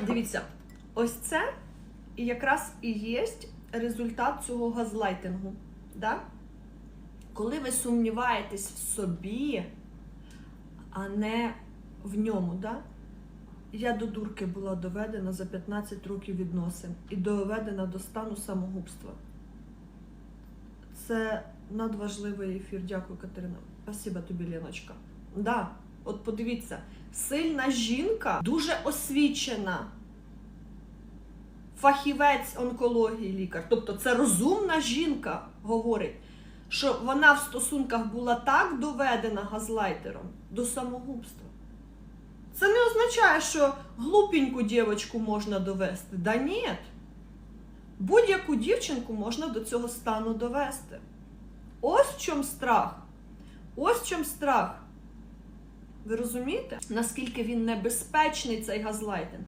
Дивіться, ось це якраз і є результат цього газлайтингу. Да? Коли ви сумніваєтесь в собі, а не в ньому, да? я до дурки була доведена за 15 років відносин і доведена до стану самогубства. Це надважливий ефір. Дякую, Катерина. Спасибо тобі, Леночка. Да, от подивіться, сильна жінка, дуже освічена. Фахівець онкології лікар. Тобто це розумна жінка говорить, що вона в стосунках була так доведена газлайтером до самогубства. Це не означає, що глупеньку дівчинку можна довести. Да ні. Будь-яку дівчинку можна до цього стану довести. Ось в чому страх. Ось в чому страх. Ви розумієте, наскільки він небезпечний цей газлайтинг?